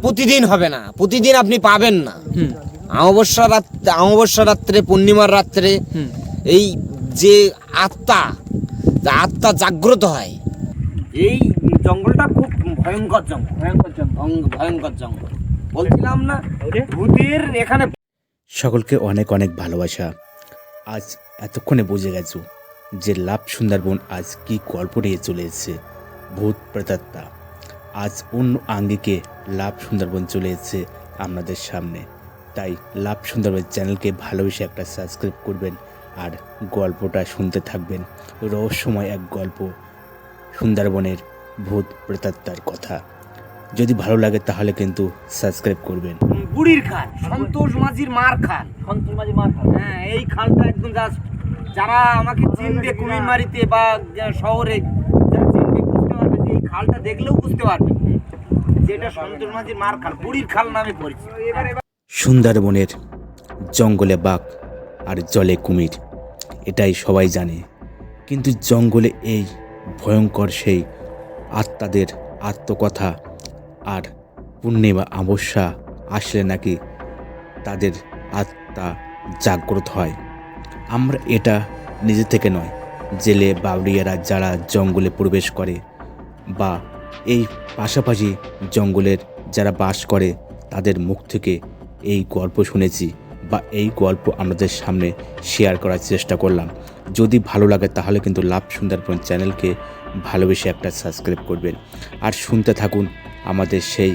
প্রতিদিন হবে না প্রতিদিন আপনি পাবেন না। হুম। অমাবস্যা রাত্রে অমাবস্যা রাত্রে পূর্ণিমার রাত্রে হুম। এই যে আত্মা আত্মা জাগ্রত হয়। এই জঙ্গলটা খুব ভয়ঙ্কর জঙ্গল। ভয়ঙ্কর জঙ্গল। ভয়ঙ্কর জঙ্গল। বলছিলাম না ভূতের এখানে সকলকে অনেক অনেক ভালোবাসা। আজ এতক্ষণে বুঝে গেছো যে লাভ সুন্দরবন আজ কি গল্প নিয়ে চলে এসেছে। ভূত প্রেতাত্মা। আজ অন্য আঙ্গিকে লাভ সুন্দরবন চলে এসেছে আপনাদের সামনে। তাই লাভ সুন্দরবন চ্যানেলকে ভালোবেসে একটা সাবস্ক্রাইব করবেন আর গল্পটা শুনতে থাকবেন। রহস্যময় এক গল্প সুন্দরবনের ভূত প্রেতাত্মার কথা। যদি ভালো লাগে তাহলে কিন্তু সাবস্ক্রাইব করবেন। বুড়ির খান সন্তোষ মাঝির মার খান সন্তোষ মাঝি মার খান হ্যাঁ এই খানটা একদম জাস্ট যারা আমাকে চিনবে কুমিরমারিতে বা শহরে যারা চিনবে বুঝতে পারবে যে এই খালটা দেখলেও বুঝতে পারবে যে এটা সন্তোষ মাঝির মার খাল, বুড়ির খাল নামে পরিচিত। সুন্দরবনের জঙ্গলে বাঘ আর জলে কুমির, এটাই সবাই জানে। কিন্তু জঙ্গলে এই ভয়ঙ্কর সেই আত্মাদের আত্মকথা আর পূর্ণিমা অমাবস্যা আসলে নাকি তাদের আত্মা জাগ্রত হয়। আমরা এটা নিজে থেকে নয়, জেলে বাউরিয়ারা যারা জঙ্গলে প্রবেশ করে বা এই পাশাপাশি জঙ্গলের যারা বাস করে, তাদের মুখ থেকে এই গল্প শুনেছি বা এই গল্প আমাদের সামনে শেয়ার করার চেষ্টা করলাম। যদি ভালো লাগে তাহলে কিন্তু লাভ সুন্দরবন চ্যানেলকে ভালোবেসে একটা সাবস্ক্রাইব করবেন। আর শুনতে থাকুন আমাদের সেই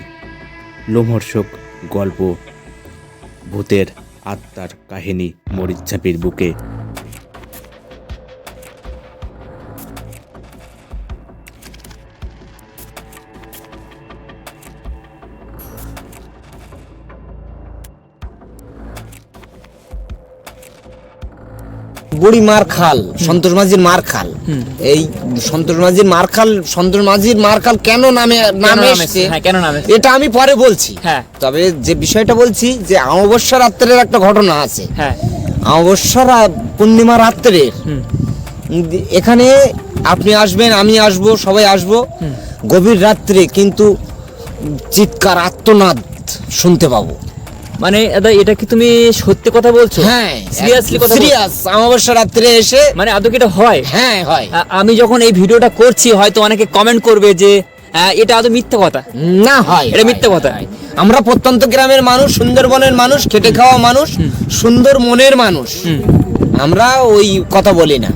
লোমহর্ষক গল্প, ভূতের আত্মার কাহিনী মরিচাপির বুকে। বুড়ি মার খাল সন্তোষ মাঝির মার খাল। এই সন্তোষ মাঝির মার খাল সন্তোষ মাঝির মার খাল কেন নামে নামে এসছে? হ্যাঁ, কেন নাম এসছে? এটা আমি পরে বলছি। হ্যাঁ। তবে যে বিষয়টা বলছি যে অমাবস্যা রাত্রের একটা ঘটনা আছে। হ্যাঁ। অমাবস্যা পূর্ণিমা রাত্রের। এখানে আপনি আসবেন আমি আসব সবাই আসব। গভীর রাত্রে কিন্তু চিৎকার আত্মনাদ শুনতে পাবো। মানে দাদা এটা কি তুমি সত্যি কথা বলছো? হ্যাঁ সিরিয়াসলি কথা? সিরিয়াস অমাবস্যা রাত্রে এসে মানে আদৌ কি এটা হয়? হ্যাঁ হয়। আমি যখন এই ভিডিওটা করছি হয়তো অনেকে কমেন্ট করবে যে এটা আদৌ মিথ্যা কথা? না হয় এটা মিথ্যা কথা। আমরা প্রত্যন্ত গ্রামের মানুষ সুন্দরবনের মানুষ খেটে খাওয়া মানুষ সুন্দর মনের মানুষ। আমরা ওই কথা বলি না।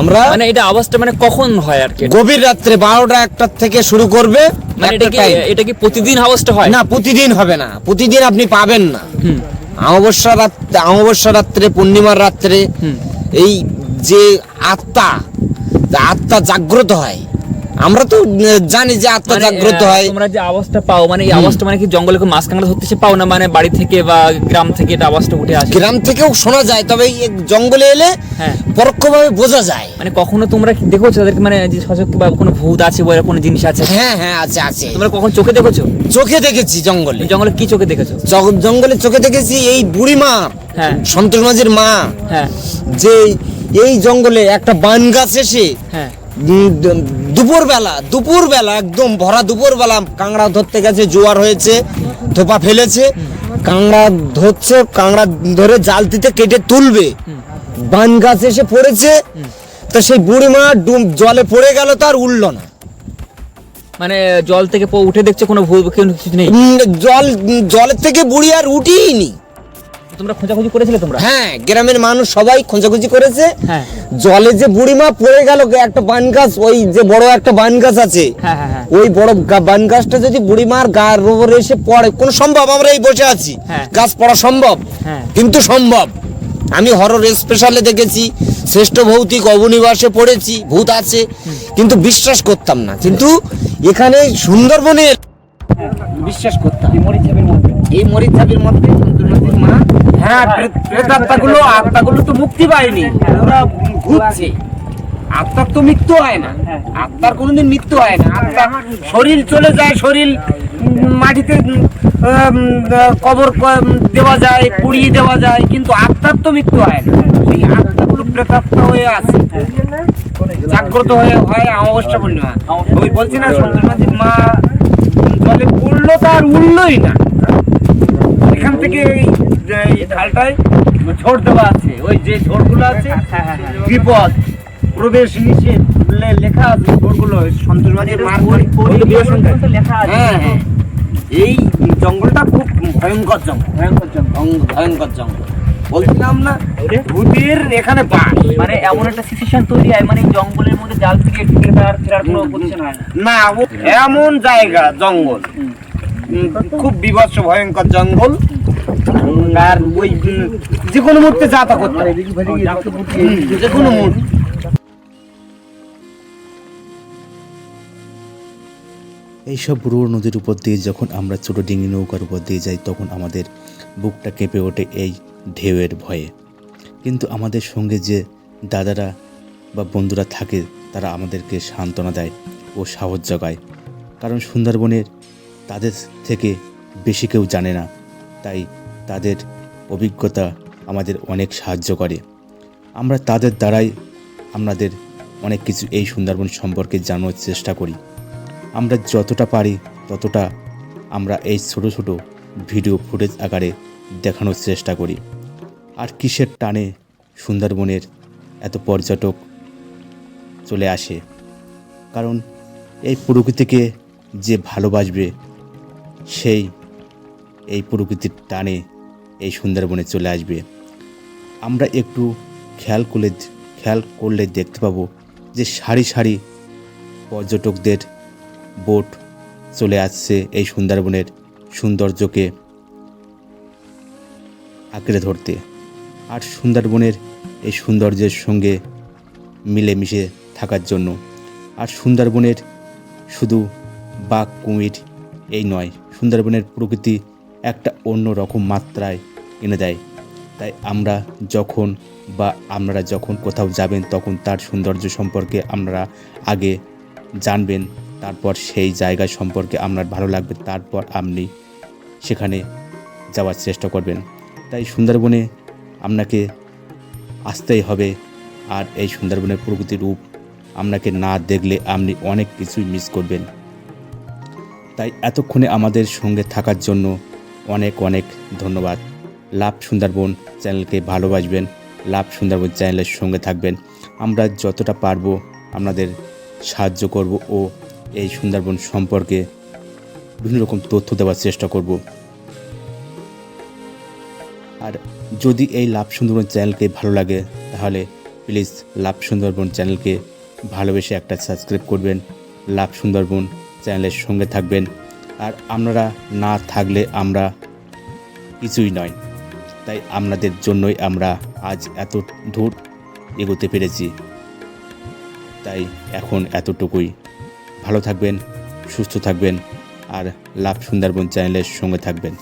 আমরা মানে এটা আওয়াজটা মানে কখন হয় আর কি? গভীর রাত্রে বারোটা একটা থেকে শুরু করবে মানে এটা কি এটা কি প্রতিদিন হাউসটা হয়? না প্রতিদিন হবে না। প্রতিদিন আপনি পাবেন না। অমাবস্যা রাত্রে অমাবস্যা রাত্রে পূর্ণিমার রাত্রে। এই যে আত্মা আত্মা জাগ্রত হয়। আমরা তো জানি যে আত্মা মানে, জাগ্রত হয়। তোমরা যে আওয়াজটা পাও মানে এই আওয়াজটা মানে কি জঙ্গলে কোনো মাছ কাঁকড়া ধরতে এসে পাও না? মানে বাড়ি থেকে বা গ্রাম থেকে এটা আওয়াজটা উঠে আসে? গ্রাম থেকেও শোনা যায় তবে এই জঙ্গলে এলে হ্যাঁ। পরোক্ষভাবে বোঝা যায়। মানে কখনো তোমরা কি দেখেছ তাদেরকে? মানে যে সচক বা কোনো ভূত আছে বা কোনো জিনিস আছে? হ্যাঁ হ্যাঁ আছে আছে। তোমরা কখন চোখে দেখেছ? চোখে দেখেছি জঙ্গলে। জঙ্গলে কি চোখে দেখেছ? জঙ্গলে চোখে দেখেছি এই বুড়ি মা হ্যাঁ। সন্তোষ মাঝির মা হ্যাঁ। যে এই জঙ্গলে একটা বান গাছ এসে হ্যাঁ। দুপুর বেলা দুপুর বেলা একদম ভরা দুপুর বেলা কাংড়া ধরতে গেছে জোয়ার হয়েছে ধোপা ফেলেছে কাংড়া ধরছে কাংড়া ধরে জালতিতে কেটে তুলবে। বান গাছ এসে পড়েছে তা সেই বুড়িমা ডুব জলে পড়ে গেল তার উঠল না। মানে জল থেকে উঠে দেখছে কোনো ভুল কিছু নেই? জল জলের থেকে বুড়ি আর উঠিনি তোমরা খোঁজাখুঁজি করেছিলে তোমরা? হ্যাঁ গ্রামের মানুষ সবাই খোঁজাখুঁজি করেছে। হ্যাঁ। জলে যে বুড়িমা পড়ে গেল একটা বান গাছ ওই যে বড় একটা বান গাছ আছে হ্যাঁ হ্যাঁ হ্যাঁ। ওই বড় বান গাছটা যদি বুড়িমার গার উপরে এসে পড়ে কোন সম্ভব আমরা এই বসে আছি। হ্যাঁ। গাছ পড়া সম্ভব? হ্যাঁ। কিন্তু সম্ভব। আমি হরর স্পেশালে দেখেছি শ্রেষ্ঠ ভৌতিক অবনিবাসে পড়েছি ভূত আছে কিন্তু বিশ্বাস করতাম না। কিন্তু এখানে সুন্দরবনে বিশ্বাস করতাম। এই মরিচাবির মধ্যে। সুন্দরবনের হ্যাঁ প্রেত- প্রেতাত্মাগুলো, আত্মাগুলো তো মুক্তি পায়নি। ওরা ঘুরছে। আত্মার তো মৃত্যু হয় না। আত্মার কোনোদিন মৃত্যু হয় না। আত্মা শরীর চলে যায়, শরীর মাটিতে কবর দেওয়া যায়, পুড়িয়ে দেওয়া যায়, কিন্তু আত্মার তো মৃত্যু হয় না। সেই আত্মাগুলো প্রেতাত্মা হয়ে আছে। জাগ্রত হয়ে, হয় অমাবস্যা পূর্ণিমা। ওই বলছি না সন্তোষ মা, জলে পড়ল তার উঠলোই না। এখান থেকে এই যে এই ঢালটায় ঝোড় দেওয়া আছে। ওই যে ঝোড়গুলো আছে বিপদ প্রবেশ নিষেধ লেখা আছে ঝোড়গুলো সন্তোষ মাঝির মার হ্যাঁ হ্যাঁ। এই জঙ্গলটা খুব ভয়ঙ্কর জঙ্গল। ভয়ঙ্কর জঙ্গল। ভয়ঙ্কর জঙ্গল। বলছিলাম না ভূতের এখানে বাস। মানে এমন একটা সিচুয়েশন তৈরি হয় মানে জঙ্গলের মধ্যে জাল থেকে ফেরার ফেরার কোনো পজিশন হয় না। না এমন জায়গা জঙ্গল। খুব বিভৎস, ভয়ঙ্কর জঙ্গল। আর ওই যে কোনো মুহূর্তে যাতা করতে যে কোনো মুহূর্তে। এইসব রুড় নদীর উপর দিয়ে যখন আমরা ছোটো ডিঙি নৌকার উপর দিয়ে যাই, তখন আমাদের বুকটা কেঁপে ওঠে এই ঢেউয়ের ভয়ে। কিন্তু আমাদের সঙ্গে যে দাদারা বা বন্ধুরা থাকে, তারা আমাদেরকে সান্ত্বনা দেয় ও সাহস জগায়। কারণ সুন্দরবনের তাদের থেকে বেশি কেউ জানে না। তাই তাদের অভিজ্ঞতা আমাদের অনেক সাহায্য করে। আমরা তাদের দ্বারাই আমাদের অনেক কিছু এই সুন্দরবন সম্পর্কে জানার চেষ্টা করি। আমরা যতটা পারি ততটা আমরা এই ছোট ছোট ভিডিও ফুটেজ আকারে দেখানোর চেষ্টা করি। আর কিসের টানে সুন্দরবনের এত পর্যটক চলে আসে? কারণ এই প্রকৃতিকে যে ভালোবাসবে সেই, এই প্রকৃতির টানে এই সুন্দরবনে চলে আসবে। আমরা একটু খেয়াল করলে খেয়াল করলে দেখতে পাবো যে সারি সারি পর্যটকদের বোট চলে আসছে এই সুন্দরবনের সৌন্দর্যকে আঁকড়ে ধরতে। আর সুন্দরবনের এই সৌন্দর্যের সঙ্গে মিলেমিশে থাকার জন্য। আর সুন্দরবনের শুধু বাঘ কুমির এই নয় সুন্দরবনের প্রকৃতি একটা অন্য রকম মাত্রায় এনে দেয়। তাই আমরা যখন বা আপনারা যখন কোথাও যাবেন, তখন তার সৌন্দর্য সম্পর্কে আপনারা আগে জানবেন, তারপর সেই জায়গা সম্পর্কে আপনার ভালো লাগবে, তারপর আপনি সেখানে যাওয়ার চেষ্টা করবেন। তাই সুন্দরবনে আপনাকে আসতেই হবে আর এই সুন্দরবনের প্রকৃতির রূপ আপনাকে না দেখলে আপনি অনেক কিছুই মিস করবেন। তাই এতক্ষণে আমাদের সঙ্গে থাকার জন্য অনেক অনেক ধন্যবাদ। লাভ সুন্দরবন চ্যানেলকে ভালোবাসবেন, লাভ সুন্দরবন চ্যানেলের সঙ্গে থাকবেন। আমরা যতটা পারব আপনাদের সাহায্য করব ও এই সুন্দরবন সম্পর্কে বিভিন্ন রকম তথ্য দেওয়ার চেষ্টা করব। আর যদি এই লাভ সুন্দরবন চ্যানেলকে ভালো লাগে, তাহলে প্লিজ লাভ সুন্দরবন চ্যানেলকে ভালোবেসে একটা সাবস্ক্রাইব করবেন। লাভ সুন্দরবন চ্যানেলের সঙ্গে থাকবেন। আর আপনারা না থাকলে আমরা কিছুই নয়। তাই আপনাদের জন্যই আমরা আজ এত দূর এগোতে পেরেছি। তাই এখন এতটুকুই। ভালো থাকবেন, সুস্থ থাকবেন, আর লাভ সুন্দরবন চ্যানেলের সঙ্গে থাকবেন।